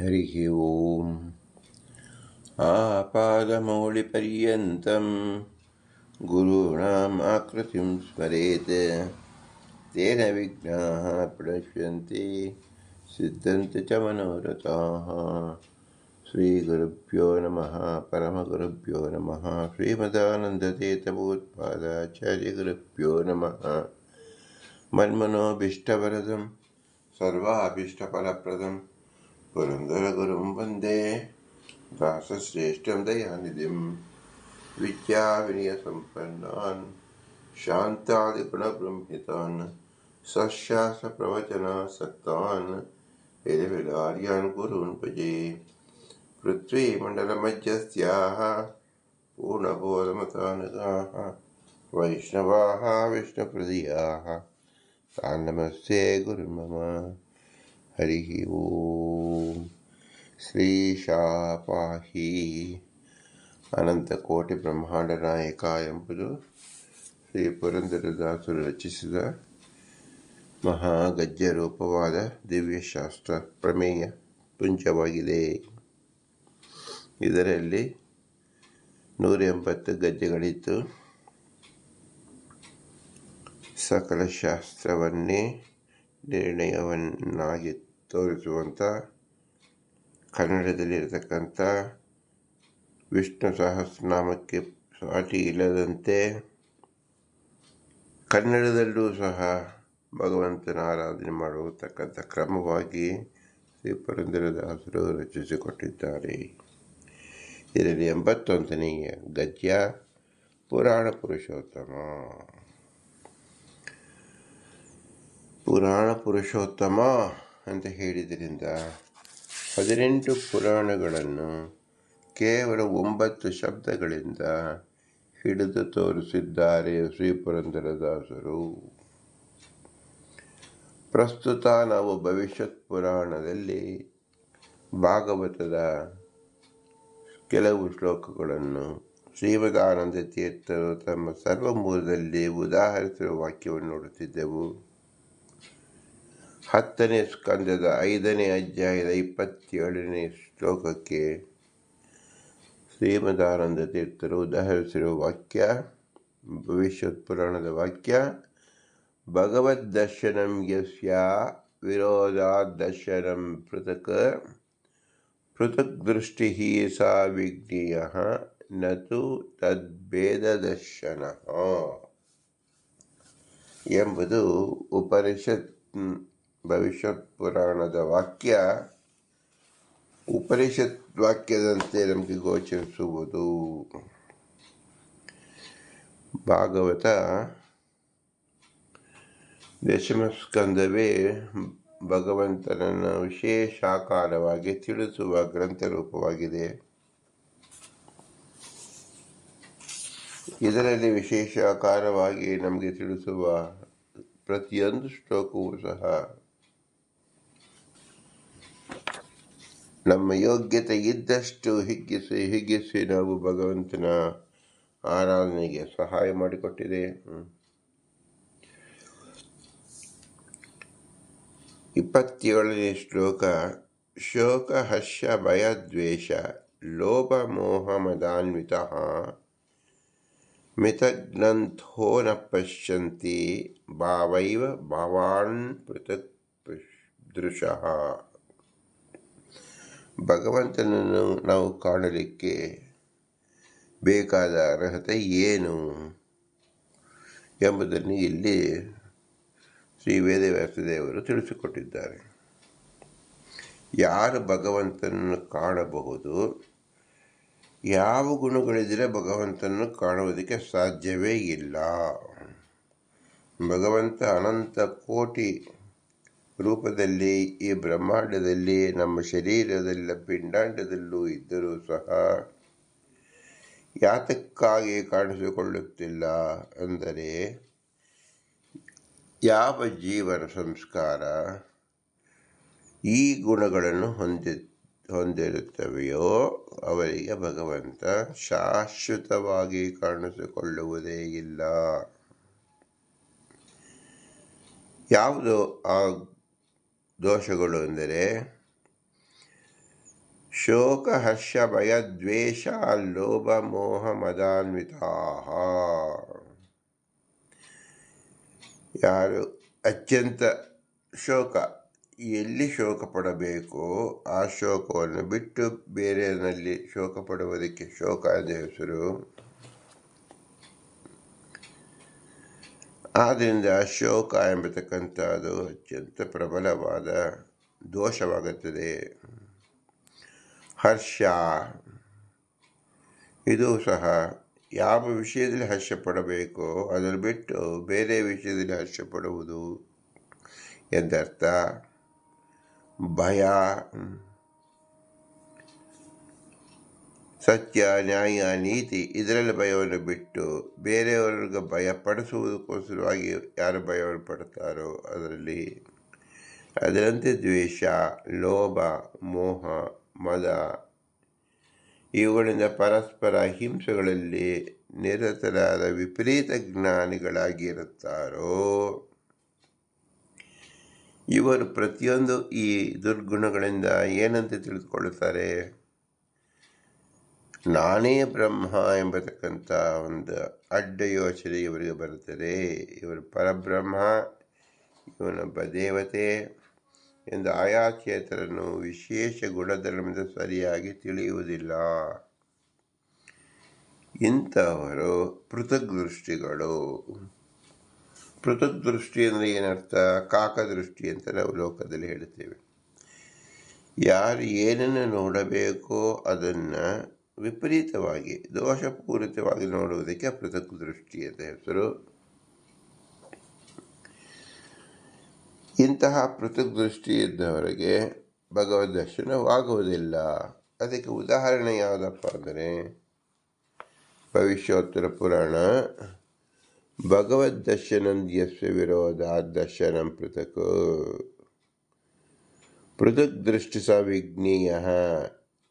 हरिः ओम्। आपादमौलिपर्यन्तं गुरूणाम् आकृतिं स्मरेत्। तेन विघ्नाः प्रणश्यन्ति सिद्धन्ति च मनोरथाः। श्रीगुरुभ्यो नमः, परमगुरुभ्यो नमः, श्रीमदानन्दतीर्थभूत्पादाचार्यगुरुभ्यो नमः। मन्मनोभीष्टवरदं सर्वाभीष्टफलप्रदं पुरन्दरगुरुं वन्दे दासश्रेष्ठं दयानिधिं विद्याविनयसम्पन्नान् शान्तादिगुणबृंहितान् सस्यासप्रवचनासक्तान् यदिविलार्यान् गुरून् भजे पृथ्वीमण्डलमध्यस्याः पूर्णबोधमतानुगाः वैष्णवाः विष्णुप्रदियाः तान् नमस्ते गुरुमम हरिः ಓಂ ಶ್ರೀಶಾಪಾಹಿ ಅನಂತಕೋಟಿ ಬ್ರಹ್ಮಾಂಡ ನಾಯಕ ಎಂಬುದು ಶ್ರೀ ಪುರಂದರದಾಸರು ರಚಿಸಿದ ಮಹಾಗಜ್ಯ ರೂಪವಾದ ದಿವ್ಯಶಾಸ್ತ್ರ ಪ್ರಮೇಯ ಪುಂಜವಾಗಿದೆ। ಇದರಲ್ಲಿ ನೂರ ಎಂಬತ್ತು ಗಜ್ಜೆಗಳಿತ್ತು ಸಕಲ ಶಾಸ್ತ್ರವನ್ನೇ ನಿರ್ಣಯವನ್ನಾಗಿ ತೋರಿಸುವಂಥ ಕನ್ನಡದಲ್ಲಿರತಕ್ಕಂಥ ವಿಷ್ಣು ಸಹಸ್ರನಾಮಕ್ಕೆ ಸಾಟಿ ಇಲ್ಲದಂತೆ ಕನ್ನಡದಲ್ಲೂ ಸಹ ಭಗವಂತನ ಆರಾಧನೆ ಮಾಡತಕ್ಕಂಥ ಕ್ರಮವಾಗಿ ಶ್ರೀ ಪುರಂದರದಾಸರು ರಚಿಸಿಕೊಟ್ಟಿದ್ದಾರೆ. ಇದರಲ್ಲಿ ಎಂಬತ್ತೊಂದನೆಯ ಗದ್ಯ ಪುರಾಣ ಪುರುಷೋತ್ತಮ. ಪುರಾಣ ಪುರುಷೋತ್ತಮ ಅಂತ ಹೇಳಿದ್ರಿಂದ ಹದಿನೆಂಟು ಪುರಾಣಗಳನ್ನು ಕೇವಲ ಒಂಬತ್ತು ಶಬ್ದಗಳಿಂದ ಹಿಡಿದು ತೋರಿಸಿದ್ದಾರೆ ಶ್ರೀ ಪುರಂದರದಾಸರು ಪ್ರಸ್ತುತ ನಾವು ಭವಿಷ್ಯತ್ ಪುರಾಣದಲ್ಲಿ ಭಾಗವತದ ಕೆಲವು ಶ್ಲೋಕಗಳನ್ನು ಶ್ರೀಮದಾನಂದ ತೀರ್ಥರು ತಮ್ಮ ಸರ್ವಮೂಲದಲ್ಲಿ ಉದಾಹರಿಸಿರುವ ವಾಕ್ಯವನ್ನು ನೋಡುತ್ತಿದ್ದೆವು. ಹತ್ತನೇ ಸ್ಕಂದದ ಐದನೇ ಅಧ್ಯಾಯದ ಇಪ್ಪತ್ತೇಳನೇ ಶ್ಲೋಕಕ್ಕೆ ಶ್ರೀಮದಾನಂದ ತೀರ್ಥರು ಉದಾಹರಿಸಿರುವ ವಾಕ್ಯ ಭವಿಷ್ಯತ್ ಪುರಾಣದ ವಾಕ್ಯ, ಭಗವದ್ ದರ್ಶನಂ ಯಸ್ಯ ವಿರೋಧ ದರ್ಶನಂ ಪೃಥಕ್ ಪೃಥಕ್ ದೃಷ್ಟಿ ಸಾ ನತು ತದ್ಭೇದ ದರ್ಶನ ಎಂಬುದು ಉಪನಿಷತ್ ಭವಿಷ್ಯತ್ ಪುರಾಣದ ವಾಕ್ಯ ಉಪನಿಷತ್ ವಾಕ್ಯದಂತೆ ನಮಗೆ ಗೋಚರಿಸುವುದು. ಭಾಗವತ ದಶಮಸ್ಕಂದವೇ ಭಗವಂತನನ್ನು ವಿಶೇಷಾಕಾರವಾಗಿ ತಿಳಿಸುವ ಗ್ರಂಥ ರೂಪವಾಗಿದೆ. ಇದರಲ್ಲಿ ವಿಶೇಷಾಕಾರವಾಗಿ ನಮಗೆ ತಿಳಿಸುವ ಪ್ರತಿಯೊಂದು ಶ್ಲೋಕವೂ ಸಹ ನಮ್ಮ ಯೋಗ್ಯತೆ ಇದ್ದಷ್ಟು ಹಿಗ್ಗಿಸಿ ಹಿಗ್ಗಿಸಿ ನಾವು ಭಗವಂತನ ಆರಾಧನೆಗೆ ಸಹಾಯ ಮಾಡಿಕೊಟ್ಟಿದೆ. ಇಪ್ಪತ್ತೇಳನೇ ಶ್ಲೋಕ, ಶೋಕ ಹರ್ಷ ಭಯ ದ್ವೇಷ ಲೋಭ ಮೋಹ ಮದಾನ್ವಿತ ಮಿತಗ್ನಂಥೋ ನ ಪಶ್ಯಂತಿ ಭಾವೈವ ಭಾವಾನ್ ಪೃಥಕ್ ದೃಶಃ. ಭಗವಂತನನ್ನು ನಾವು ಕಾಣಲಿಕ್ಕೆ ಬೇಕಾದ ಅರ್ಹತೆ ಏನು? ಎಂಬುದನ್ನು ಇಲ್ಲಿ ಶ್ರೀ ವೇದವ್ಯಾಸದೇವರು ತಿಳಿಸಿಕೊಟ್ಟಿದ್ದಾರೆ. ಯಾರು ಭಗವಂತನನ್ನು ಕಾಣಬಹುದು? ಯಾವ ಗುಣಗಳಿದ್ದರೆ ಭಗವಂತನನ್ನು ಕಾಣುವುದಕ್ಕೆ ಸಾಧ್ಯವೇ ಇಲ್ಲ? ಭಗವಂತ ಅನಂತ ಕೋಟಿ ರೂಪದಲ್ಲಿ, ಈ ಬ್ರಹ್ಮಾಂಡದಲ್ಲಿ, ನಮ್ಮ ಶರೀರದಲ್ಲ, ಪಿಂಡಾಂಡದಲ್ಲೂ ಇದ್ದರೂ ಸಹ ಯಾತಕ್ಕಾಗಿ ಕಾಣಿಸಿಕೊಳ್ಳುತ್ತಿಲ್ಲ ಅಂದರೆ, ಯಾವ ಜೀವನ ಸಂಸ್ಕಾರ ಈ ಗುಣಗಳನ್ನು ಹೊಂದಿ, ಹೊಂದಿರುತ್ತವೆಯೋ ಅವರಿಗೆ ಭಗವಂತ ಶಾಶ್ವತವಾಗಿ ಕಾಣಿಸಿಕೊಳ್ಳುವುದೇ ಇಲ್ಲ. ಯಾವುದು ಆ ದೋಷಗಳು ಎಂದರೆ ಶೋಕ ಹರ್ಷ ಭಯ ದ್ವೇಷ ಲೋಭ ಮೋಹ ಮದಾನ್ವಿತಾ ಯಾರು ಅತ್ಯಂತ ಶೋಕ, ಎಲ್ಲಿ ಶೋಕ ಪಡಬೇಕೋ ಆ ಶೋಕವನ್ನು ಬಿಟ್ಟು ಬೇರೆಯಲ್ಲಿ ಶೋಕ ಪಡುವುದಕ್ಕೆ ಶೋಕ ಎಂದ ಹೆಸರು ಆದ್ದರಿಂದ ಶೋಕ ಎಂಬತಕ್ಕಂಥದ್ದು ಅತ್ಯಂತ ಪ್ರಬಲವಾದ ದೋಷವಾಗುತ್ತದೆ. ಹರ್ಷ. ಇದು ಸಹ ಯಾವ ವಿಷಯದಲ್ಲಿ ಹರ್ಷ ಪಡಬೇಕೋ ಅದನ್ನು ಬಿಟ್ಟು ಬೇರೆ ವಿಷಯದಲ್ಲಿ ಹರ್ಷ ಪಡುವುದು ಎಂದರ್ಥ. ಭಯ. ಸತ್ಯ, ನ್ಯಾಯ, ನೀತಿ ಇದರಲ್ಲಿ ಭಯವನ್ನು ಬಿಟ್ಟು ಬೇರೆಯವರಿಗೆ ಭಯ ಪಡಿಸುವುದಕ್ಕೋಸ್ಕರವಾಗಿ ಯಾರು ಭಯವನ್ನು ಪಡ್ತಾರೋ ಅದರಲ್ಲಿ ಅದರಂತೆ ದ್ವೇಷ, ಲೋಭ, ಮೋಹ, ಮದ ಇವುಗಳಿಂದ ಪರಸ್ಪರ ಹಿಂಸೆಗಳಲ್ಲಿ ನಿರತರಾದ ವಿಪರೀತ ಜ್ಞಾನಿಗಳಾಗಿರುತ್ತಾರೋ? ಇವರು ಪ್ರತಿಯೊಂದು ಈ ದುರ್ಗುಣಗಳಿಂದ ಏನಂತ ತಿಳಿದುಕೊಳ್ಳುತ್ತಾರೆ? ನಾನೇ ಬ್ರಹ್ಮ ಎಂಬತಕ್ಕಂಥ ಒಂದು ಅಡ್ಡ ಯೋಚನೆ ಇವರಿಗೆ ಬರುತ್ತದೆ. ಇವರು ಪರಬ್ರಹ್ಮ, ಇವನೊಬ್ಬ ದೇವತೆ ಎಂದು ಆಯಾ ಚೇತರನ್ನು ವಿಶೇಷ ಗುಣಧರ್ಮದ ಸರಿಯಾಗಿ ತಿಳಿಯುವುದಿಲ್ಲ. ಇಂಥವರು ಪೃಥಕ್ ದೃಷ್ಟಿಗಳು ಪೃಥಕ್ ದೃಷ್ಟಿ ಅಂದರೆ ಏನರ್ಥ? ಕಾಕದೃಷ್ಟಿ ಅಂತ ನಾವು ಲೋಕದಲ್ಲಿ ಹೇಳ್ತೇವೆ. ಯಾರು ಏನನ್ನು ನೋಡಬೇಕೋ ಅದನ್ನು ವಿಪರೀತವಾಗಿ, ದೋಷಪೂರಿತವಾಗಿ ನೋಡುವುದಕ್ಕೆ ಪೃಥಕ್ ದೃಷ್ಟಿ ಅಂತ ಹೆಸರು. ಇಂತಹ ಪೃಥಕ್ ದೃಷ್ಟಿ ಇದ್ದವರಿಗೆ ಭಗವದ್ ದರ್ಶನವಾಗುವುದಿಲ್ಲ. ಅದಕ್ಕೆ ಉದಾಹರಣೆ ಯಾವುದಪ್ಪ ಅಂದರೆ, ಭವಿಷ್ಯೋತ್ತರ ಪುರಾಣ, ಭಗವದ್ ದರ್ಶನಂದ್ಯಸ್ಯ ವಿರೋಧ ದರ್ಶನಂ ಪೃಥಕ್ ಪೃಥಕ್ ದೃಷ್ಟಿ ಸ ವಿಜ್ಞೇಯ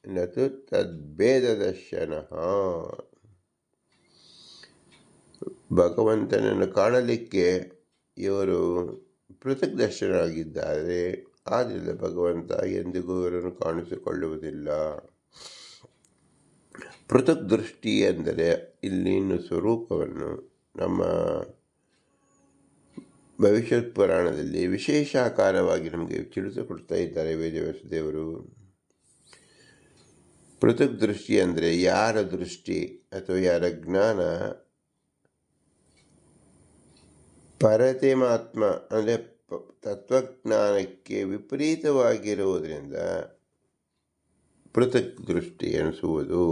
ನತು ತದ್ಭೇದ ದರ್ಶನ ಭಗವಂತನನ್ನು ಕಾಣಲಿಕ್ಕೆ ಇವರು ಪೃಥಕ್ ದರ್ಶನರಾಗಿದ್ದಾರೆ. ಆದ್ದರಿಂದ ಭಗವಂತ ಎಂದಿಗೂ ಇವರನ್ನು ಕಾಣಿಸಿಕೊಳ್ಳುವುದಿಲ್ಲ. ಪೃಥಕ್ ದೃಷ್ಟಿ ಎಂದರೆ ಇಲ್ಲಿನ ಸ್ವರೂಪವನ್ನು ನಮ್ಮ ಭವಿಷ್ಯ ಪುರಾಣದಲ್ಲಿ ವಿಶೇಷ ಆಕಾರವಾಗಿ ನಮಗೆ ತಿಳಿಸಿಕೊಡ್ತಾ ಇದ್ದಾರೆ ವೇದವ್ಯಾಸ ದೇವರು ಪೃಥಕ್ ದೃಷ್ಟಿ ಅಂದರೆ ಯಾರ ದೃಷ್ಟಿ ಅಥವಾ ಯಾರ ಜ್ಞಾನ? ಪರತಿಮಾತ್ಮ ಅಂದರೆ ತತ್ವಜ್ಞಾನಕ್ಕೆ ವಿಪರೀತವಾಗಿರುವುದರಿಂದ ಪೃಥಕ್ ದೃಷ್ಟಿ ಎನಿಸುವುದು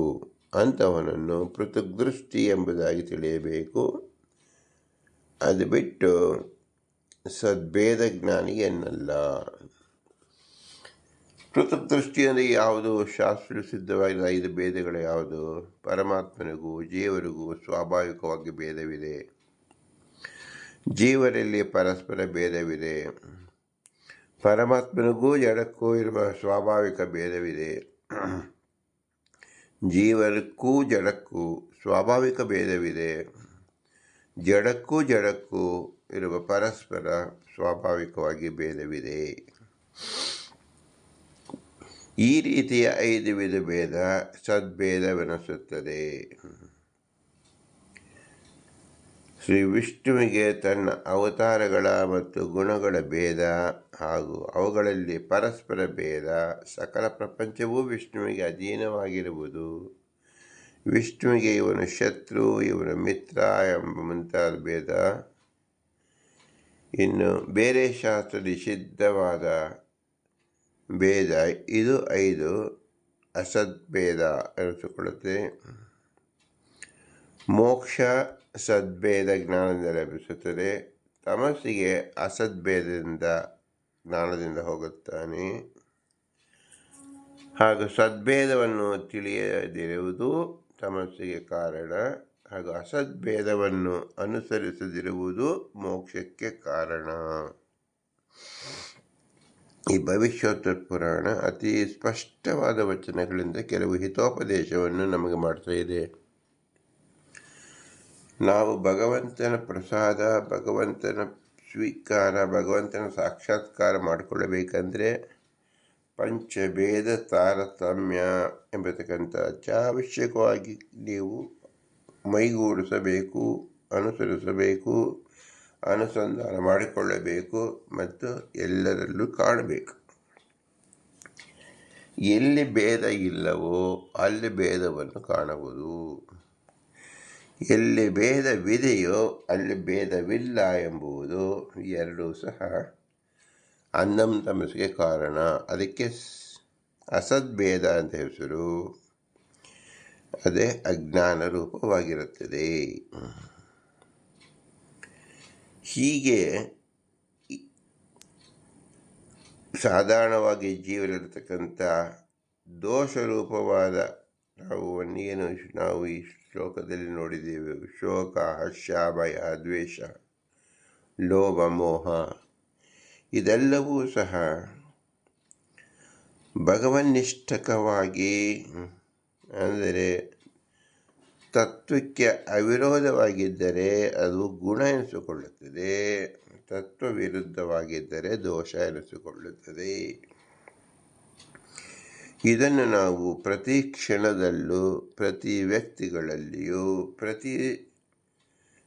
ಅಂಥವನನ್ನು ಪೃಥಕ್ ದೃಷ್ಟಿ ಎಂಬುದಾಗಿ ತಿಳಿಯಬೇಕು. ಅದು ಬಿಟ್ಟು ಸದ್ಭೇದ ಜ್ಞಾನಿ ಎನ್ನಲ್ಲ. ದೃಷ್ಟಿ ಯಾವುದು ಶಾಸ್ತ್ರ ಸಿದ್ಧವಾಗಿರುವ ಐದು ಭೇದಗಳು ಯಾವುದು? ಪರಮಾತ್ಮನಿಗೂ, ಜೀವರಿಗೂ ಸ್ವಾಭಾವಿಕವಾಗಿ ಭೇದವಿದೆ. ಜೀವರಲ್ಲಿ ಪರಸ್ಪರ ಭೇದವಿದೆ. ಪರಮಾತ್ಮನಿಗೂ, ಜಡಕ್ಕೂ ಇರುವ ಸ್ವಾಭಾವಿಕ ಭೇದವಿದೆ. ಜೀವನಕ್ಕೂ ಜಡಕ್ಕೂ ಸ್ವಾಭಾವಿಕ ಭೇದವಿದೆ. ಜಡಕ್ಕೂ ಜಡಕ್ಕೂ ಇರುವ ಪರಸ್ಪರ ಸ್ವಾಭಾವಿಕವಾಗಿ ಭೇದವಿದೆ. ಈ ರೀತಿಯ ಐದು ವಿಧ ಭೇದ ಸದ್ಭೇದವೆನಿಸುತ್ತದೆ. ಶ್ರೀ ವಿಷ್ಣುವಿಗೆ ತನ್ನ ಅವತಾರಗಳ ಮತ್ತು ಗುಣಗಳ ಭೇದ ಹಾಗೂ ಅವುಗಳಲ್ಲಿ ಪರಸ್ಪರ ಭೇದ ಸಕಲ ಪ್ರಪಂಚವೂ ವಿಷ್ಣುವಿಗೆ ಅಧೀನವಾಗಿರುವುದು. ವಿಷ್ಣುವಿಗೆ ಇವನು ಶತ್ರು, ಇವನು ಮಿತ್ರ ಎಂಬ ಮುಂತಾದ ಭೇದ. ಇನ್ನು ಬೇರೆ ಶಾಸ್ತ್ರ ನಿಷಿದ್ಧವಾದ ಭೇದ, ಇದು ಐದು ಅಸದ್ಭೇದ ಎನಿಸಿಕೊಳ್ಳುತ್ತೆ ಮೋಕ್ಷ ಸದ್ಭೇದ ಜ್ಞಾನದಿಂದ ಲಭಿಸುತ್ತದೆ. ತಮಸ್ಸಿಗೆ ಅಸದ್ಭೇದದಿಂದ ಜ್ಞಾನದಿಂದ ಹೋಗುತ್ತಾನೆ. ಹಾಗೂ ಸದ್ಭೇದವನ್ನು ತಿಳಿಯದಿರುವುದು ತಮಸ್ಸಿಗೆ ಕಾರಣ. ಹಾಗೂ ಅಸದ್ಭೇದವನ್ನು ಅನುಸರಿಸದಿರುವುದು ಮೋಕ್ಷಕ್ಕೆ ಕಾರಣ. ಈ ಭವಿಷ್ಯೋತ್ತರ ಪುರಾಣ ಅತಿ ಸ್ಪಷ್ಟವಾದ ವಚನಗಳಿಂದ ಕೆಲವು ಹಿತೋಪದೇಶವನ್ನು ನಮಗೆ ಮಾಡ್ತಾ ಇದೆ. ನಾವು ಭಗವಂತನ ಪ್ರಸಾದ, ಭಗವಂತನ ಸ್ವೀಕಾರ, ಭಗವಂತನ ಸಾಕ್ಷಾತ್ಕಾರ ಮಾಡಿಕೊಳ್ಳಬೇಕಂದ್ರೆ ಪಂಚಭೇದ ತಾರತಮ್ಯ ಎಂಬತಕ್ಕಂಥ ಅತ್ಯಾವಶ್ಯಕವಾಗಿ ನೀವು ಮೈಗೂಡಿಸಬೇಕು, ಅನುಸರಿಸಬೇಕು. ಅನುಸಂಧಾನ ಮಾಡಿಕೊಳ್ಳಬೇಕು ಮತ್ತು ಎಲ್ಲರಲ್ಲೂ ಕಾಣಬೇಕು. ಎಲ್ಲಿ ಭೇದ ಇಲ್ಲವೋ ಅಲ್ಲಿ ಭೇದವನ್ನು ಕಾಣಬಹುದು. ಎಲ್ಲಿ ಭೇದವಿದೆಯೋ ಅಲ್ಲಿ ಭೇದವಿಲ್ಲ ಎಂಬುದು ಎರಡೂ ಸಹ ಅನ್ನಂ ತಮಸ್ಗೆ ಕಾರಣ. ಅದಕ್ಕೆ ಅಸದ್ಭೇದ ಅಂತ ಹೆಸರು. ಅದೇ ಅಜ್ಞಾನ ರೂಪವಾಗಿರುತ್ತದೆ ಹೀಗೆ ಸಾಧಾರಣವಾಗಿ ಜೀವನಿರತಕ್ಕಂಥ ದೋಷರೂಪವಾದ ನಾವು ಏನು ನಾವು ಈ ಶ್ಲೋಕದಲ್ಲಿ ನೋಡಿದ್ದೇವೆ. ಶೋಕ, ಹರ್ಷ, ಭಯ, ದ್ವೇಷ, ಲೋಭ, ಮೋಹ, ಇದೆಲ್ಲವೂ ಸಹ ಭಗವನ್ನಿಷ್ಠಕವಾಗಿ ಅಂದರೆ ತತ್ವಕ್ಕೆ ಅವಿರೋಧವಾಗಿದ್ದರೆ ಅದು ಗುಣ ಎನಿಸಿಕೊಳ್ಳುತ್ತದೆ. ತತ್ವ ವಿರುದ್ಧವಾಗಿದ್ದರೆ ದೋಷ ಎನಿಸಿಕೊಳ್ಳುತ್ತದೆ. ಇದನ್ನು ನಾವು ಪ್ರತಿ ಕ್ಷಣದಲ್ಲೂ, ಪ್ರತಿ ವ್ಯಕ್ತಿಗಳಲ್ಲಿಯೂ, ಪ್ರತಿ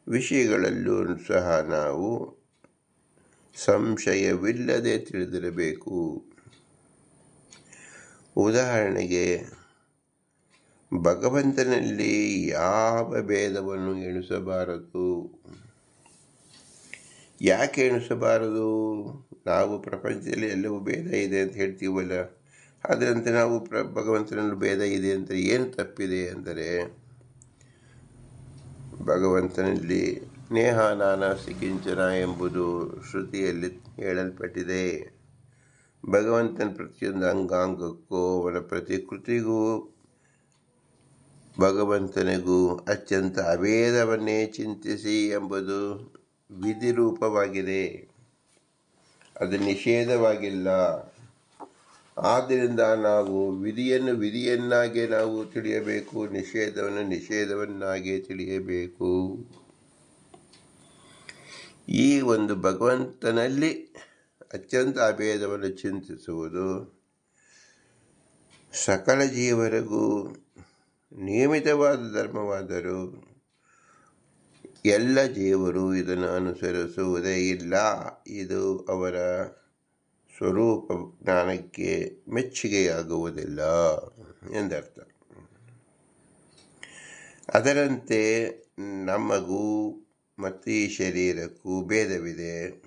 ವಿಷಯಗಳಲ್ಲೂ ಸಹ ನಾವು ಸಂಶಯವಿಲ್ಲದೆ ತಿಳಿದಿರಬೇಕು. ಉದಾಹರಣೆಗೆ ಭಗವಂತನಲ್ಲಿ ಯಾವ ಭೇದವನ್ನು ಎಣಿಸಬಾರದು? ಯಾಕೆ ಎಣಿಸಬಾರದು? ನಾವು ಪ್ರಪಂಚದಲ್ಲಿ ಎಲ್ಲವೂ ಭೇದ ಇದೆ ಅಂತ ಹೇಳ್ತೀವಲ್ಲ. ಅದರಂತೆ ನಾವು ಪ್ರ, ಭಗವಂತನಲ್ಲಿ ಭೇದ ಇದೆ ಅಂತ ಏನು ತಪ್ಪಿದೆ ಅಂದರೆ, ಭಗವಂತನಲ್ಲಿ ನೇಹ ನಾನಾಸಿ ಕಿಂಚನ ಎಂಬುದು ಶ್ರುತಿಯಲ್ಲಿ ಹೇಳಲ್ಪಟ್ಟಿದೆ. ಭಗವಂತನ ಪ್ರತಿಯೊಂದು ಅಂಗಾಂಗಕ್ಕೂ ಅವನ ಪ್ರತಿ ಕೃತಿಗೂ ಭಗವಂತನಿಗೂ ಅತ್ಯಂತ ಅಭೇದವನ್ನೇ ಚಿಂತಿಸಿ ಎಂಬುದು ವಿಧಿರೂಪವಾಗಿದೆ. ಅದು ನಿಷೇಧವಾಗಿಲ್ಲ. ಆದ್ದರಿಂದ ನಾವು ವಿಧಿಯನ್ನು ವಿಧಿಯನ್ನಾಗೆ ನಾವು ತಿಳಿಯಬೇಕು, ನಿಷೇಧವನ್ನು ನಿಷೇಧವನ್ನಾಗೆ ತಿಳಿಯಬೇಕು. ಈ ಒಂದು ಭಗವಂತನಲ್ಲಿ ಅತ್ಯಂತ ಅಭೇದವನ್ನು ಚಿಂತಿಸುವುದು ಸಕಲ ಜೀವರಿಗೂ ನಿಯಮಿತವಾದ ಧರ್ಮವಾದರೂ ಎಲ್ಲ ಜೀವರು ಇದನ್ನು ಅನುಸರಿಸುವುದೇ ಇಲ್ಲ. ಇದು ಅವರ ಸ್ವರೂಪ ಜ್ಞಾನಕ್ಕೆ ಮೆಚ್ಚುಗೆಯಾಗುವುದಿಲ್ಲ ಎಂದರ್ಥ. ಅದರಂತೆ ನಮಗೂ ಮತ್ತು ಈ ಶರೀರಕ್ಕೂ ಭೇದವಿದೆ.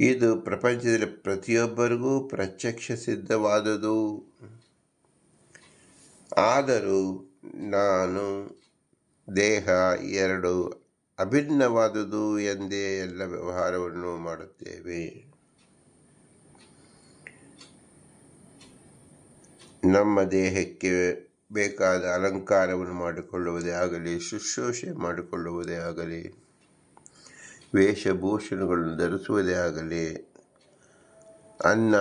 ಇದು ಪ್ರಪಂಚದಲ್ಲಿ ಪ್ರತಿಯೊಬ್ಬರಿಗೂ ಪ್ರತ್ಯಕ್ಷ ಸಿದ್ಧವಾದುದು. ಆದರೂ ನಾನು ದೇಹ ಎರಡು ಅಭಿನ್ನವಾದುದು ಎಂದೇ ಎಲ್ಲ ವ್ಯವಹಾರವನ್ನು ಮಾಡುತ್ತೇವೆ. ನಮ್ಮ ದೇಹಕ್ಕೆ ಬೇಕಾದ ಅಲಂಕಾರವನ್ನು ಮಾಡಿಕೊಳ್ಳುವುದೇ ಆಗಲಿ, ಶುಶ್ರೂಷೆ ಮಾಡಿಕೊಳ್ಳುವುದೇ ಆಗಲಿ, ವೇಷಭೂಷಣಗಳನ್ನು ಧರಿಸುವುದೇ ಆಗಲಿ, ಅನ್ನ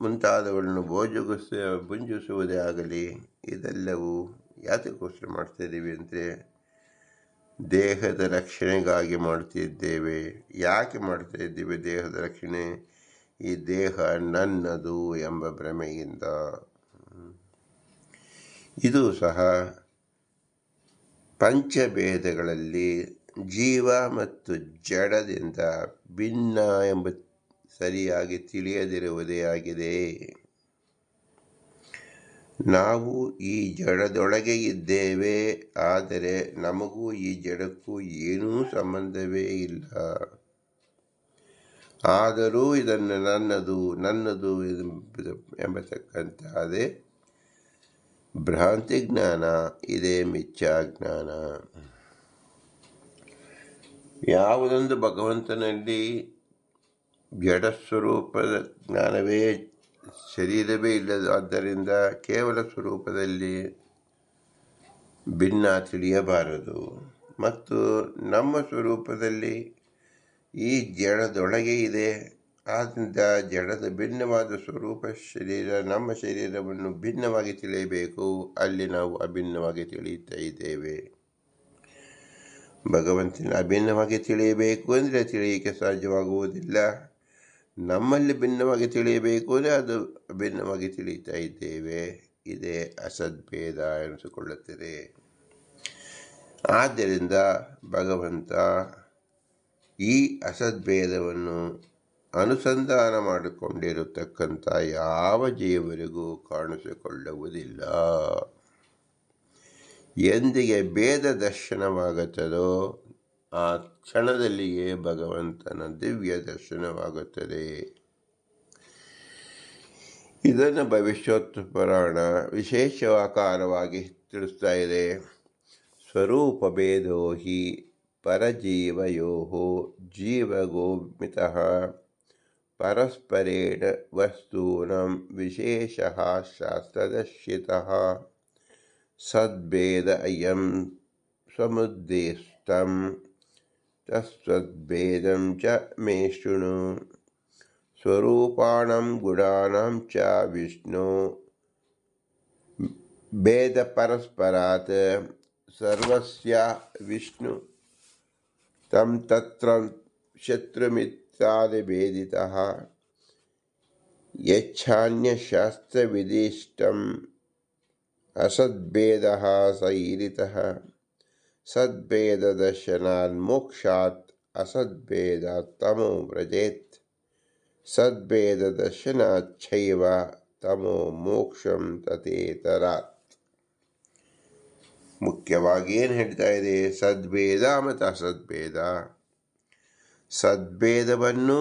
ಮುಂತಾದವುಗಳನ್ನು ಭೋಜಗಿಸ ಭುಂಜಿಸುವುದೇ ಆಗಲಿ ಇದೆಲ್ಲವೂ ಯಾತಕ್ಕೋಸ್ಕರ ಮಾಡ್ತಾ ಇದ್ದೀವಿ ಅಂದರೆ ದೇಹದ ರಕ್ಷಣೆಗಾಗಿ ಮಾಡ್ತಿದ್ದೇವೆ ಯಾಕೆ ಮಾಡ್ತಾ ಇದ್ದೀವಿ ದೇಹದ ರಕ್ಷಣೆ? ಈ ದೇಹ ನನ್ನದು ಎಂಬ ಭ್ರಮೆಯಿಂದ. ಇದು ಸಹ ಪಂಚಭೇದಗಳಲ್ಲಿ ಜೀವ ಮತ್ತು ಜಡದಿಂದ ಭಿನ್ನ ಎಂಬ ಸರಿಯಾಗಿ ತಿಳಿಯದಿರುವುದೇ ಆಗಿದೆ. ನಾವು ಈ ಜಡದೊಳಗೆ ಇದ್ದೇವೆ, ಆದರೆ ನಮಗೂ ಈ ಜಡಕ್ಕೂ ಏನೂ ಸಂಬಂಧವೇ ಇಲ್ಲ. ಆದರೂ ಇದನ್ನು ನನ್ನದು ನನ್ನದು ಎಂಬತಕ್ಕಂಥದ್ದೇ ಭ್ರಾಂತಿ ಜ್ಞಾನ ಇದೇ ಮಿಥ್ಯಾ ಜ್ಞಾನ ಯಾವುದೊಂದು ಭಗವಂತನಲ್ಲಿ ಜಡ ಸ್ವರೂಪದ ಜ್ಞಾನವೇ ಶರೀರವೇ ಇಲ್ಲದ, ಆದ್ದರಿಂದ ಕೇವಲ ಸ್ವರೂಪದಲ್ಲಿ ಭಿನ್ನ ತಿಳಿಯಬಾರದು ಮತ್ತು ನಮ್ಮ ಸ್ವರೂಪದಲ್ಲಿ ಈ ಜಡದೊಳಗೆ ಇದೆ. ಆದ್ದರಿಂದ ಜಡದ ಭಿನ್ನವಾದ ಸ್ವರೂಪ ಶರೀರ, ನಮ್ಮ ಶರೀರವನ್ನು ಭಿನ್ನವಾಗಿ ತಿಳಿಯಬೇಕು. ಅಲ್ಲಿ ನಾವು ಅಭಿನ್ನವಾಗಿ ತಿಳಿಯುತ್ತಾ ಇದ್ದೇವೆ. ಭಗವಂತನ ಅಭಿನ್ನವಾಗಿ ತಿಳಿಯಬೇಕು ಅಂದರೆ ತಿಳಿಯಲಿಕ್ಕೆ ಸಾಧ್ಯವಾಗುವುದಿಲ್ಲ. ನಮ್ಮಲ್ಲಿ ಭಿನ್ನವಾಗಿ ತಿಳಿಯಬೇಕು ಅಂದರೆ ಅದು ಭಿನ್ನವಾಗಿ ತಿಳಿತಾ ಇದ್ದೇವೆ. ಇದೇ ಅಸದ್ಭೇದ ಎನಿಸಿಕೊಳ್ಳುತ್ತದೆ. ಆದ್ದರಿಂದ ಭಗವಂತ ಈ ಅಸದ್ಭೇದವನ್ನು ಅನುಸಂಧಾನ ಮಾಡಿಕೊಂಡಿರತಕ್ಕಂಥ ಯಾವ ಜೀವರಿಗೂ ಕಾಣಿಸಿಕೊಳ್ಳುವುದಿಲ್ಲ. ಎಂದಿಗೆ ಭೇದ ದರ್ಶನವಾಗುತ್ತದೋ ಆ ಕ್ಷಣದಲ್ಲಿಯೇ ಭಗವಂತನ ದಿವ್ಯ ದರ್ಶನವಾಗುತ್ತದೆ. ಇದನ್ನು ಭವಿಷ್ಯೋತ್ ಪುರಾಣ ವಿಶೇಷವಾಕಾರವಾಗಿ ತಿಳಿಸ್ತಾ ಇದೆ. ಸ್ವರೂಪ ಭೇದೋ ಹಿ ಪರಜೀವಯೋ ಜೀವಗೋಮಿತ ಪರಸ್ಪರೇಣ ವಸ್ತೂನಂ ವಿಶೇಷ ಶಾಸ್ತ್ರದರ್ಶಿತ ಸದ್ಭೇದ ಅಯಂ ಸಮುದ್ದೇಷ್ಟಂ. तस्त्वद्भेदं च मे शृणु। स्वरूपाणां गुणानां च विष्णु। भेदपरस्परात् सर्वस्य विष्णु। तं तत्र शत्रुमित्यादिभेदितः यच्छान्यशास्त्रविदिष्टम् असद्भेदः स ईरितः। सद्भेददर्शनात् मोक्षात् असद्भेदात् तमो व्रजेत् सद्भेददर्शनाच्छैव ತಮೋ ಮೋಕ್ಷಂ ತಥೇತರಾತ್ ಮುಖ್ಯವಾಗಿ ಏನು ಹೇಳ್ತಾ ಇದೆ ಸದ್ಭೇದ ಮತ್ತು ಅಸದ್ಭೇದ ಸದ್ಭೇದವನ್ನು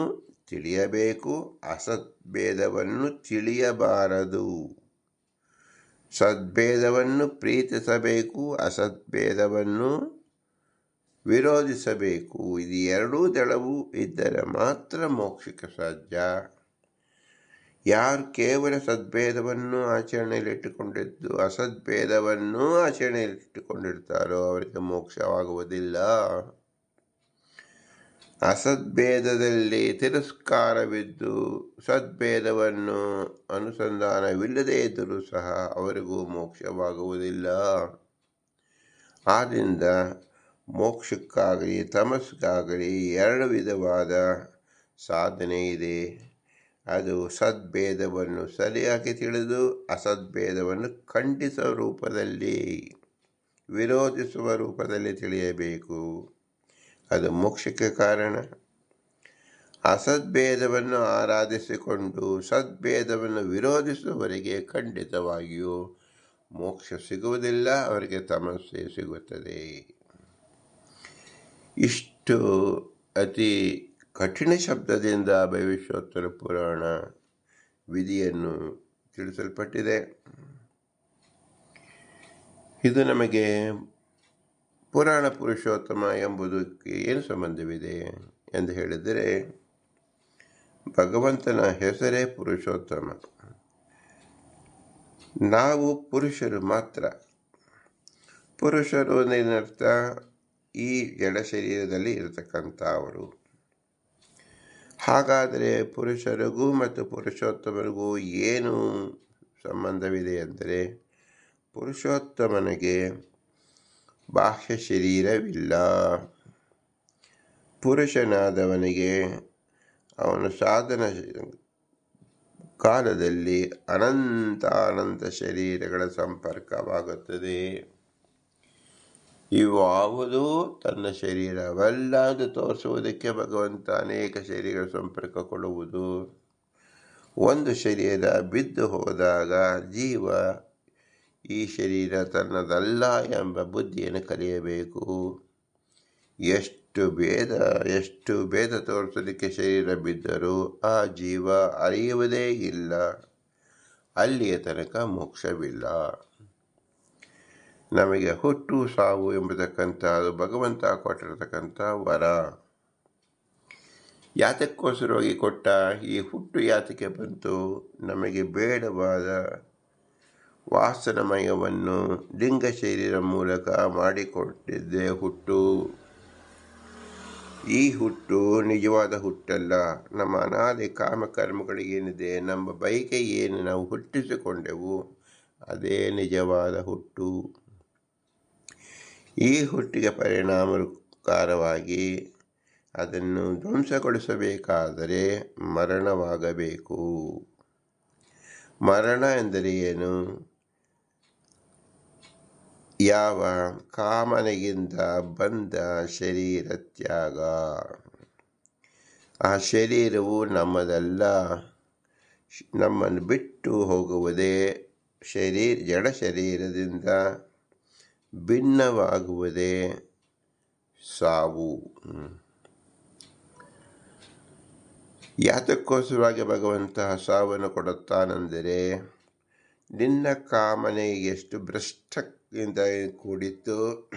ತಿಳಿಯಬೇಕು ಅಸದ್ಭೇದವನ್ನು ತಿಳಿಯಬಾರದು ಸದ್ಭೇದವನ್ನು ಪ್ರೀತಿಸಬೇಕು, ಅಸದ್ಭೇದವನ್ನು ವಿರೋಧಿಸಬೇಕು. ಇದು ಎರಡೂ ದಳವು ಇದ್ದರೆ ಮಾತ್ರ ಮೋಕ್ಷಕ್ಕೆ ಸಾಧ್ಯ. ಯಾರು ಕೇವಲ ಸದ್ಭೇದವನ್ನು ಆಚರಣೆಯಲ್ಲಿಟ್ಟುಕೊಂಡಿದ್ದು ಅಸದ್ಭೇದವನ್ನು ಆಚರಣೆಯಲ್ಲಿಟ್ಟುಕೊಂಡಿರ್ತಾರೋ ಅವರಿಗೆ ಮೋಕ್ಷವಾಗುವುದಿಲ್ಲ. ಅಸದ್ಭೇದದಲ್ಲಿ ತಿರಸ್ಕಾರವಿದ್ದು ಸದ್ಭೇದವನ್ನು ಅನುಸಂಧಾನವಿಲ್ಲದೇ ಇದ್ದರೂ ಸಹ ಅವರಿಗೂ ಮೋಕ್ಷವಾಗುವುದಿಲ್ಲ. ಆದ್ದರಿಂದ ಮೋಕ್ಷಕ್ಕಾಗಲಿ ತಮಸ್ಗಾಗಲಿ ಎರಡು ವಿಧವಾದ ಸಾಧನೆ ಇದೆ ಅದು ಸದ್ಭೇದವನ್ನು ಸರಿಯಾಗಿ ತಿಳಿದು ಅಸದ್ಭೇದವನ್ನು ಖಂಡಿಸುವ ರೂಪದಲ್ಲಿ, ವಿರೋಧಿಸುವ ರೂಪದಲ್ಲಿ ತಿಳಿಯಬೇಕು. ಅದು ಮೋಕ್ಷಕ್ಕೆ ಕಾರಣ. ಅಸದ್ಭೇದವನ್ನು ಆರಾಧಿಸಿಕೊಂಡು ಸದ್ಭೇದವನ್ನು ವಿರೋಧಿಸುವವರಿಗೆ ಖಂಡಿತವಾಗಿಯೂ ಮೋಕ್ಷ ಸಿಗುವುದಿಲ್ಲ, ಅವರಿಗೆ ತಮಸ್ಸೆ ಸಿಗುತ್ತದೆ. ಇಷ್ಟು ಅತಿ ಕಠಿಣ ಶಬ್ದದಿಂದ ಭವಿಷ್ಯೋತ್ತರ ಪುರಾಣ ವಿಧಿಯನ್ನು ತಿಳಿಸಲ್ಪಟ್ಟಿದೆ. ಇದು ನಮಗೆ ಪುರಾಣ ಪುರುಷೋತ್ತಮ ಎಂಬುದಕ್ಕೆ ಏನು ಸಂಬಂಧವಿದೆ ಎಂದು ಹೇಳಿದರೆ, ಭಗವಂತನ ಹೆಸರೇ ಪುರುಷೋತ್ತಮ. ನಾವು ಪುರುಷರು ಮಾತ್ರ. ಪುರುಷರು ಏನರ್ಥ? ಈ ಜಡ ಶರೀರದಲ್ಲಿ ಇರತಕ್ಕಂಥ ಅವರು ಹಾಗಾದರೆ ಪುರುಷರಿಗೂ ಮತ್ತು ಪುರುಷೋತ್ತಮರಿಗೂ ಏನು ಸಂಬಂಧವಿದೆ ಅಂದರೆ, ಪುರುಷೋತ್ತಮನಿಗೆ ಬಾಹ್ಯ ಶರೀರವಿಲ್ಲ. ಪುರುಷನಾದವನಿಗೆ ಅವನು ಸಾಧನ ಕಾಲದಲ್ಲಿ ಅನಂತ ಅನಂತ ಶರೀರಗಳ ಸಂಪರ್ಕವಾಗುತ್ತದೆ. ಇವಾವುದೂ ತನ್ನ ಶರೀರವಲ್ಲ ಎಂದು ತೋರಿಸುವುದಕ್ಕೆ ಭಗವಂತ ಅನೇಕ ಶರೀರಗಳ ಸಂಪರ್ಕ ಕೊಡುವುದು. ಒಂದು ಶರೀರ ಬಿದ್ದು ಹೋದಾಗ ಜೀವ ಈ ಶರೀರ ತನ್ನದಲ್ಲ ಎಂಬ ಬುದ್ಧಿಯನ್ನು ಕಲಿಯಬೇಕು. ಎಷ್ಟು ಭೇದ ಎಷ್ಟು ಭೇದ ತೋರಿಸಲಿಕ್ಕೆ ಶರೀರ ಬಿದ್ದರೂ ಆ ಜೀವ ಅರಿಯುವುದೇ ಇಲ್ಲ. ಅಲ್ಲಿಯ ತನಕ ಮೋಕ್ಷವಿಲ್ಲ. ನಮಗೆ ಹುಟ್ಟು, ಸಾವು ಎಂಬತಕ್ಕಂಥ, ಅದು ಭಗವಂತ ಕೊಟ್ಟಿರತಕ್ಕಂಥ ವರ. ಯಾತಕ್ಕೋಸ್ಕರವಾಗಿ ಕೊಟ್ಟ ಈ ಹುಟ್ಟು ಯಾತಕ್ಕೆ ಬಂತು? ನಮಗೆ ಬೇಡವಾದ ವಾಸನಮಯವನ್ನು ಲಿಂಗ ಶರೀರ ಮೂಲಕ ಮಾಡಿಕೊಟ್ಟಿದ್ದೆ ಹುಟ್ಟು. ಈ ಹುಟ್ಟು ನಿಜವಾದ ಹುಟ್ಟಲ್ಲ. ನಮ್ಮ ಅನಾದಿ ಕಾಮಕರ್ಮಗಳಿಗೇನಿದೆ ನಮ್ಮ ಬೈಕೆ ಏನು ನಾವು ಹುಟ್ಟಿಸಿಕೊಂಡೆವು, ಅದೇ ನಿಜವಾದ ಹುಟ್ಟು. ಈ ಹುಟ್ಟಿಗೆ ಪರಿಣಾಮಕಾರವಾಗಿ ಅದನ್ನು ಧ್ವಂಸಗೊಳಿಸಬೇಕಾದರೆ ಮರಣವಾಗಬೇಕು. ಮರಣ ಎಂದರೆ ಏನು? ಯಾವ ಕಾಮನೆಯಿಂದ ಬಂದ ಶರೀರ ತ್ಯಾಗ? ಆ ಶರೀರವು ನಮ್ಮದಲ್ಲ. ನಮ್ಮನ್ನು ಬಿಟ್ಟು ಹೋಗುವುದೇ ಶರೀರ, ಜಡ ಶರೀರದಿಂದ ಭಿನ್ನವಾಗುವುದೇ ಸಾವು. ಯಾತಕ್ಕೋಸ್ಕರವಾಗಿ ಭಗವಂತ ಸಾವನ್ನು ಕೊಡುತ್ತಾನೆಂದರೆ, ನಿನ್ನ ಕಾಮನೆ ಎಷ್ಟು ಭ್ರಷ್ಟದಿಂದ ಕೂಡಿತ್ತು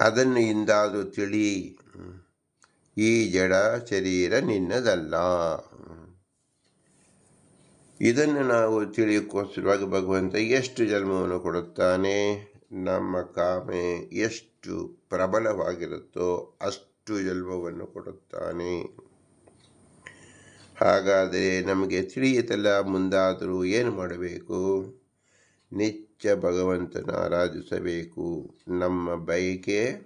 ಅದನ್ನು ಇಂದಾದರೂ ತಿಳಿ. ಈ ಜಡ ಶರೀರ ನಿನ್ನದಲ್ಲ. ಇದನ್ನು ನಾವು ತಿಳಿಯಕ್ಕೋಸ್ಕರವಾಗ ಭಗವಂತ ಎಷ್ಟು ಜನ್ಮವನ್ನು ಕೊಡುತ್ತಾನೆ? ನಮ್ಮ ಕಾಮೆ ಎಷ್ಟು ಪ್ರಬಲವಾಗಿರುತ್ತೋ ಅಷ್ಟು ಜನ್ಮವನ್ನು ಕೊಡುತ್ತಾನೆ. ಹಾಗಾದರೆ ನಮಗೆ ತಿಳಿಯುತ್ತಲ್ಲ ಮುಂದಾದರೂ ಏನು ಮಾಡಬೇಕು? ನಿತ್ಯ ಭಗವಂತನ ಆರಾಧಿಸಬೇಕು. ನಮ್ಮ ಬಯಕೆ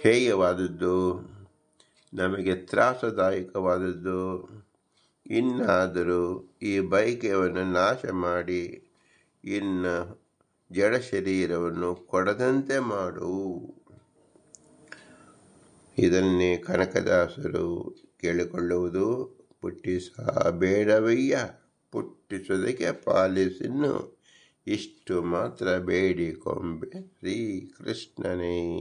ಹೇಯವಾದದ್ದು. ನಮಗೆ ತ್ರಾಸದಾಯಕವಾದದ್ದು. ಇನ್ನಾದರೂ ಈ ಬೈಕೆಯನ್ನು ನಾಶ ಮಾಡಿ, ಇನ್ನು ಜಡ ಶರೀರವನ್ನು ಕೊಡದಂತೆ ಮಾಡು. ಇದನ್ನೇ ಕನಕದಾಸರು ಕೇಳಿಕೊಳ್ಳುವುದು. ಪುಟ್ಟಿಸ ಬೇಡವಯ್ಯ ಪುಟ್ಟಿಸುವುದಕ್ಕೆ ಪಾಲಿಸಿನ್ನು ಇಷ್ಟು ಮಾತ್ರ ಬೇಡಿಕೊಂಬೆ ಶ್ರೀಕೃಷ್ಣನೇ.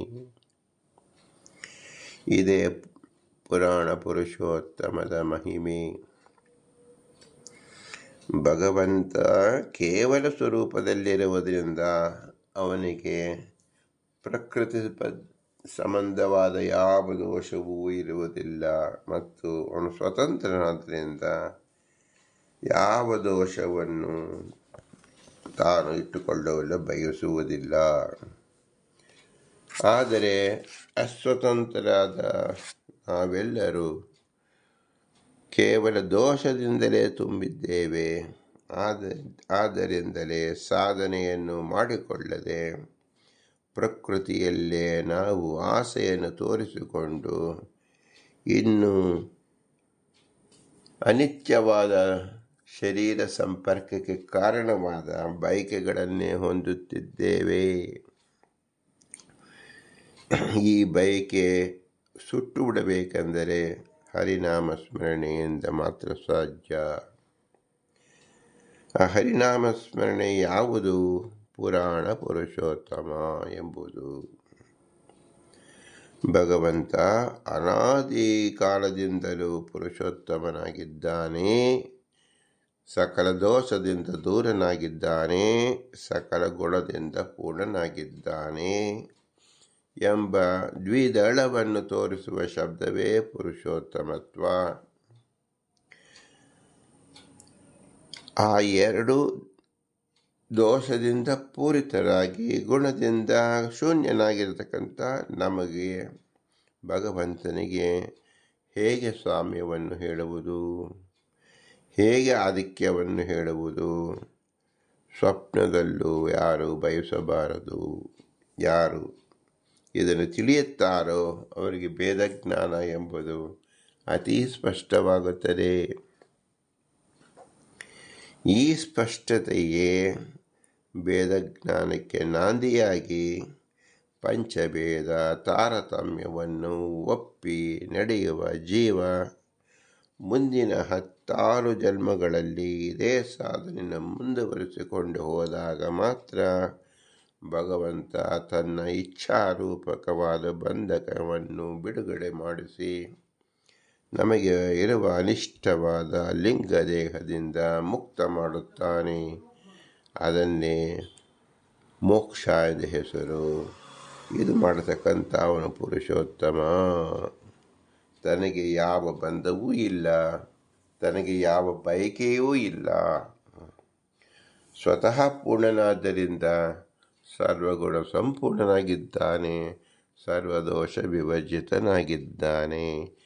ಇದೇ ಪುರಾಣ ಪುರುಷೋತ್ತಮದ ಮಹಿಮೆ. ಭಗವಂತ ಕೇವಲ ಸ್ವರೂಪದಲ್ಲಿರುವುದರಿಂದ ಅವನಿಗೆ ಪ್ರಕೃತಿ ಸಂಬಂಧವಾದ ಯಾವ ದೋಷವೂ ಇರುವುದಿಲ್ಲ. ಮತ್ತು ಅವನು ಸ್ವತಂತ್ರನಾದ್ದರಿಂದ ಯಾವ ದೋಷವನ್ನು ತಾನು ಇಟ್ಟುಕೊಳ್ಳಲು ಬಯಸುವುದಿಲ್ಲ. ಆದರೆ ಅಸ್ವತಂತ್ರರಾದ ನಾವೆಲ್ಲರೂ ಕೇವಲ ದೋಷದಿಂದಲೇ ತುಂಬಿದ್ದೇವೆ. ಆದ, ಆದ್ದರಿಂದಲೇ ಸಾಧನೆಯನ್ನು ಮಾಡಿಕೊಳ್ಳದೆ ಪ್ರಕೃತಿಯಲ್ಲೇ ನಾವು ಆಸೆಯನ್ನು ತೋರಿಸಿಕೊಂಡು ಇನ್ನು ಅನಿತ್ಯವಾದ ಶರೀರ ಸಂಪರ್ಕಕ್ಕೆ ಕಾರಣವಾದ ಬಯಕೆಗಳನ್ನೇ ಹೊಂದುತ್ತಿದ್ದೇವೆ. ಈ ಬಯಕೆ ಸುಟ್ಟು ಬಿಡಬೇಕೆಂದರೆ ಹರಿನಾಮ ಸ್ಮರಣೆಯಿಂದ ಮಾತ್ರ ಸಾಧ್ಯ. ಆ ಹರಿನಾಮ ಸ್ಮರಣೆ ಯಾವುದು? ಪುರಾಣ ಪುರುಷೋತ್ತಮ ಎಂಬುದು. ಭಗವಂತ ಅನಾದಿ ಕಾಲದಿಂದಲೂ ಪುರುಷೋತ್ತಮನಾಗಿದ್ದಾನೆ. ಸಕಲ ದೋಷದಿಂದ ದೂರನಾಗಿದ್ದಾನೆ, ಸಕಲ ಗುಣದಿಂದ ಪೂರ್ಣನಾಗಿದ್ದಾನೆ ಎಂಬ ದ್ವಿದಳವನ್ನು ತೋರಿಸುವ ಶಬ್ದವೇ ಪುರುಷೋತ್ತಮತ್ವ. ಆ ಎರಡು ದೋಷದಿಂದ ಪೂರಿತರಾಗಿ, ಗುಣದಿಂದ ಶೂನ್ಯನಾಗಿರತಕ್ಕಂಥ ನಮಗೆ ಭಗವಂತನಿಗೆ ಹೇಗೆ ಸ್ವಾಮ್ಯವನ್ನು ಹೇಳುವುದು? ಹೇಗೆ ಆಧಿಕ್ಯವನ್ನು ಹೇಳುವುದು? ಸ್ವಪ್ನದಲ್ಲೂ ಯಾರು ಬಯಸಬಾರದು. ಯಾರು ಇದನ್ನು ತಿಳಿಯುತ್ತಾರೋ ಅವರಿಗೆ ಭೇದಜ್ಞಾನ ಎಂಬುದು ಅತಿ ಸ್ಪಷ್ಟವಾಗುತ್ತದೆ. ಈ ಸ್ಪಷ್ಟತೆಯೇ ಭೇದಜ್ಞಾನಕ್ಕೆ ನಾಂದಿಯಾಗಿ ಪಂಚಭೇದ ತಾರತಮ್ಯವನ್ನು ಒಪ್ಪಿ ನಡೆಯುವ ಜೀವ. ಮುಂದಿನ ಹತ್ತಾರು ಜನ್ಮಗಳಲ್ಲಿ ಇದೇ ಸಾಧನೆಯನ್ನು ಮುಂದುವರಿಸಿಕೊಂಡು ಹೋದಾಗ ಮಾತ್ರ ಭಗವಂತ ತನ್ನ ಇಚ್ಛಾರೂಪಕವಾದ ಬಂಧಕವನ್ನು ಬಿಡುಗಡೆ ಮಾಡಿಸಿ ನಮಗೆ ಇರುವ ಅನಿಷ್ಟವಾದ ಲಿಂಗ ದೇಹದಿಂದ ಮುಕ್ತ ಮಾಡುತ್ತಾನೆ. ಅದನ್ನೇ ಮೋಕ್ಷ ಎಂದ ಹೆಸರು. ಇದು ಮಾಡತಕ್ಕಂಥ ಅವನು ಪುರುಷೋತ್ತಮ. ತನಗೆ ಯಾವ ಬಂಧವೂ ಇಲ್ಲ. ತನಗೆ ಯಾವ ಬಯಕೆಯೂ ಇಲ್ಲ. ಸ್ವತಃ ಪೂರ್ಣನಾದ್ದರಿಂದ ಸರ್ವಗುಣ ಸಂಪೂರ್ಣನಾಗಿದ್ದಾನೆ, ಸರ್ವದೋಷ ವಿಭಜಿತನಾಗಿದ್ದಾನೆ.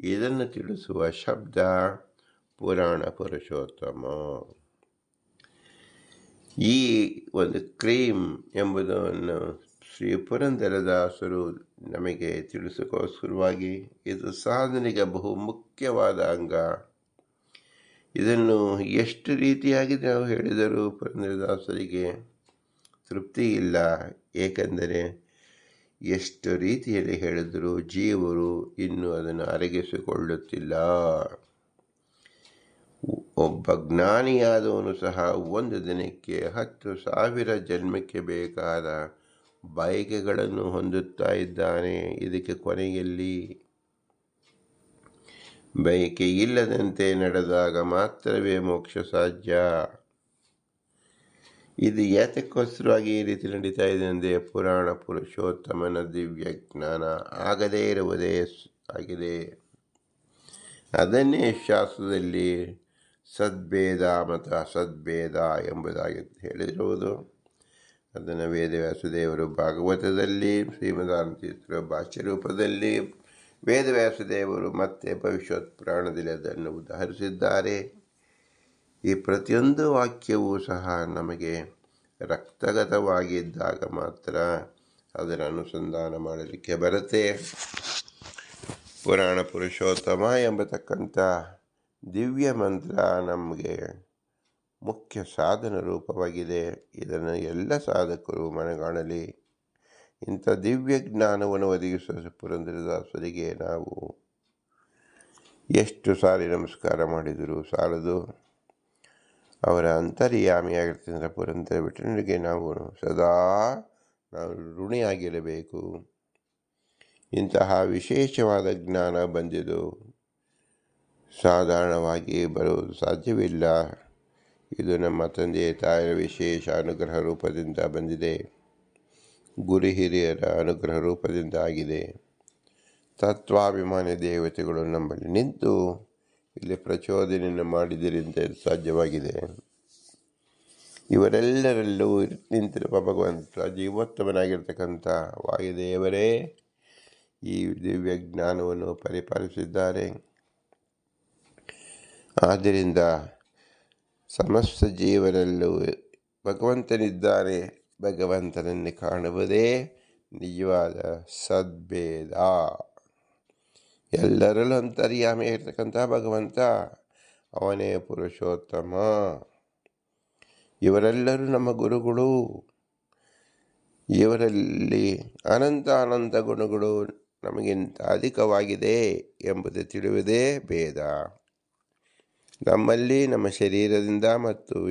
ಇದನ್ನು ತಿಳಿಸುವ ಶಬ್ದ ಪುರಾಣ ಪುರುಷೋತ್ತಮ. ಈ ಒಂದು ಕ್ರೀಮ್ ಎಂಬುದನ್ನು ಶ್ರೀ ಪುರಂದರದಾಸರು ನಮಗೆ ತಿಳಿಸೋಸ್ಕರವಾಗಿ ಇದು ಸಾಧನೆಗೆ ಬಹು ಮುಖ್ಯವಾದ ಅಂಗ. ಇದನ್ನು ಎಷ್ಟು ರೀತಿಯಾಗಿ ನಾವು ಹೇಳಿದರೂ ಪುರಂದರದಾಸರಿಗೆ ತೃಪ್ತಿ ಇಲ್ಲ. ಏಕೆಂದರೆ ಎಷ್ಟು ರೀತಿಯಲ್ಲಿ ಹೇಳಿದರೂ ಜೀವರು ಇನ್ನೂ ಅದನ್ನು ಅರಗಿಸಿಕೊಳ್ಳುತ್ತಿಲ್ಲ. ಒಬ್ಬ ಜ್ಞಾನಿಯಾದವನು ಸಹ ಒಂದು ದಿನಕ್ಕೆ ಹತ್ತು ಸಾವಿರ ಜನ್ಮಕ್ಕೆ ಬೇಕಾದ ಬಯಕೆಗಳನ್ನು ಹೊಂದುತ್ತಾ ಇದ್ದಾನೆ. ಇದಕ್ಕೆ ಕೊನೆಯಲ್ಲಿ ಬಯಕೆ ಇಲ್ಲದಂತೆ ನಡೆದಾಗ ಮಾತ್ರವೇ ಮೋಕ್ಷ ಸಾಧ್ಯ. ಇದು ಯಾತಕ್ಕೋಸ್ಕರವಾಗಿ ಈ ರೀತಿ ನಡೀತಾ ಇದೆ ಅಂದರೆ ಪುರಾಣ ಪುರುಷೋತ್ತಮನ ದಿವ್ಯ ಜ್ಞಾನ ಆಗದೇ ಇರುವುದೇ ಆಗಿದೆ. ಅದನ್ನೇ ಶಾಸ್ತ್ರದಲ್ಲಿ ಸದ್ಭೇದ ಮತ್ತು ಅಸದ್ಭೇದ ಎಂಬುದಾಗಿ ಹೇಳಿರುವುದು. ಅದನ್ನು ವೇದವ್ಯಾಸದೇವರು ಭಾಗವತದಲ್ಲಿ ಶ್ರೀಮದಾನತೀರ್ಥರ ಭಾಷ್ಯ ರೂಪದಲ್ಲಿ ವೇದವ್ಯಾಸದೇವರು ಮತ್ತೆ ಭವಿಷ್ಯತ್ ಪುರಾಣದಲ್ಲಿ ಅದನ್ನು ಉದಾಹರಿಸಿದ್ದಾರೆ. ಈ ಪ್ರತಿಯೊಂದು ವಾಕ್ಯವೂ ಸಹ ನಮಗೆ ರಕ್ತಗತವಾಗಿದ್ದಾಗ ಮಾತ್ರ ಅದರ ಅನುಸಂಧಾನ ಮಾಡಲಿಕ್ಕೆ ಬರುತ್ತೆ. ಪುರಾಣ ಪುರುಷೋತ್ತಮ ಎಂಬತಕ್ಕಂಥ ದಿವ್ಯ ಮಂತ್ರ ನಮಗೆ ಮುಖ್ಯ ಸಾಧನ ರೂಪವಾಗಿದೆ. ಇದನ್ನು ಎಲ್ಲ ಸಾಧಕರು ಮನಗಾಣಲಿ. ಇಂಥ ದಿವ್ಯ ಜ್ಞಾನವನ್ನು ಒದಗಿಸುವ ಪುರಂದರದಾಸರಿಗೆ ನಾವು ಎಷ್ಟು ಸಾರಿ ನಮಸ್ಕಾರ ಮಾಡಿದರೂ ಸಾಲದು. ಅವರ ಅಂತರ್ಯಾಮಿಯಾಗಿರ್ತಕ್ಕಂಥ ಪುರಂದರ ಬಿಟ್ಟನಿಗೆ ನಾವು ಸದಾ ನಾವು ಋಣಿಯಾಗಿರಬೇಕು. ಇಂತಹ ವಿಶೇಷವಾದ ಜ್ಞಾನ ಬಂದಿದ್ದು ಸಾಧಾರಣವಾಗಿ ಬರುವುದು ಸಾಧ್ಯವಿಲ್ಲ. ಇದು ನಮ್ಮ ತಂದೆ ತಾಯಿಯ ವಿಶೇಷ ಅನುಗ್ರಹ ರೂಪದಿಂದ ಬಂದಿದೆ. ಗುರು ಹಿರಿಯರ ಅನುಗ್ರಹ ರೂಪದಿಂದ ಆಗಿದೆ ತತ್ವಾಭಿಮಾನಿ ದೇವತೆಗಳು ನಮ್ಮಲ್ಲಿ ನಿಂತು ಇಲ್ಲಿ ಪ್ರಚೋದನೆಯನ್ನು ಮಾಡಿದರಿಂದ ಸಾಧ್ಯವಾಗಿದೆ. ಇವರೆಲ್ಲರಲ್ಲೂ ನಿಂತಿರುವ ಭಗವಂತ ಜೀವೋತ್ತಮನಾಗಿರ್ತಕ್ಕಂಥ ವಾಯುದೇವರೇ, ಈ ದಿವ್ಯ ಜ್ಞಾನವನ್ನು ಪರಿಪಾಲಿಸಿದ್ದಾರೆ. ಆದ್ದರಿಂದ ಸಮಸ್ತ ಜೀವನಲ್ಲೂ ಭಗವಂತನಿದ್ದಾನೆ. ಭಗವಂತನನ್ನು ಕಾಣುವುದೇ ನಿಜವಾದ ಸದ್ಭೇದ. ಎಲ್ಲರಲ್ಲೂ ಅಂತರ್ಯಾಮಿ ಇರ್ತಕ್ಕಂಥ ಭಗವಂತ, ಅವನೇ ಪುರುಷೋತ್ತಮ. ಇವರೆಲ್ಲರೂ ನಮ್ಮ ಗುರುಗಳು. ಇವರಲ್ಲಿ ಅನಂತ ಅನಂತ ಗುಣಗಳು ನಮಗಿಂತ ಅಧಿಕವಾಗಿದೆ ಎಂಬುದು ತಿಳಿಯುವುದೇ ಭೇದ. ನಮ್ಮಲ್ಲಿ ನಮ್ಮ ಶರೀರದಿಂದ ಮತ್ತು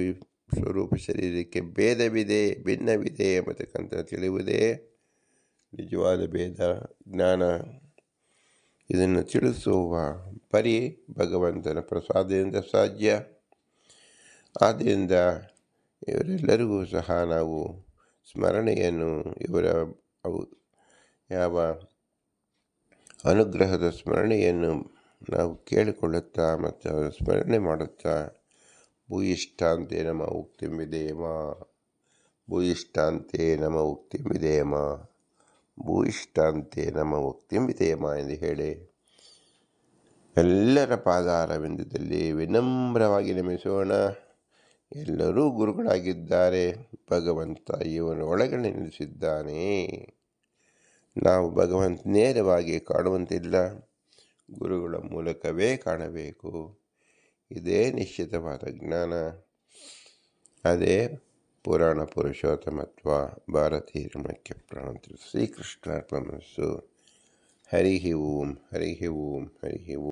ಸ್ವರೂಪ ಶರೀರಕ್ಕೆ ಭೇದವಿದೆ, ಭಿನ್ನವಿದೆ ಎಂಬತಕ್ಕಂಥ ತಿಳಿಯುವುದೇ ನಿಜವಾದ ಭೇದ, ಜ್ಞಾನ. ಇದನ್ನು ತಿಳಿಸುವ ಪರಿ ಭಗವಂತನ ಪ್ರಸಾದದಿಂದ ಸಾಧ್ಯ. ಆದ್ದರಿಂದ ಇವರೆಲ್ಲರಿಗೂ ಸಹ ನಾವು ಸ್ಮರಣೆಯನ್ನು ಇವರ ಅವು ಯಾವ ಅನುಗ್ರಹದ ಸ್ಮರಣೆಯನ್ನು ನಾವು ಕೇಳಿಕೊಳ್ಳುತ್ತಾ ಮತ್ತು ಅವರ ಸ್ಮರಣೆ ಮಾಡುತ್ತಾ ಭೂಯಿಷ್ಠಾಂತೆ ನಮ ಉಕ್ತಿಮಿದೇಮ ಭೂಯಿಷ್ಠಾಂತೆ ನಮ ಉಕ್ತಿಮಿದೇಮ ಭೂಯಿಷ್ಠಾಂತೆ ನಮ ಉಕ್ತಿಮಿದೇಮ ಎಂದು ಹೇಳಿ. ಎಲ್ಲರ ಪಾದಾರವಿಂದದಲ್ಲಿ ವಿನಮ್ರವಾಗಿ ನಮಿಸೋಣ. ಎಲ್ಲರೂ ಗುರುಗಳಾಗಿದ್ದಾರೆ. ಭಗವಂತ ಇವನ ಒಳಗಡೆ ನಿಲ್ಲಿಸಿದ್ದಾನೆ ನಾವು ಭಗವಂತ ನೇರವಾಗಿ ಕಾಣುವಂತಿಲ್ಲ. ಗುರುಗಳ ಮೂಲಕವೇ ಕಾಣಬೇಕು. ಇದೇ ನಿಶ್ಚಿತವಾದ ಜ್ಞಾನ. ಅದೇ ಪುರಾಣ ಪುರುಷೋತ್ತಮತ್ವ ಭಾರತೀಯ ಮುಖ್ಯ ಪ್ರಾಣ ಶ್ರೀಕೃಷ್ಣಾರ್ಪಣಸ್ಸು ಹರಿ ಓಂ ಹರಿ ಓಂ ಹರಿ ಓಂ.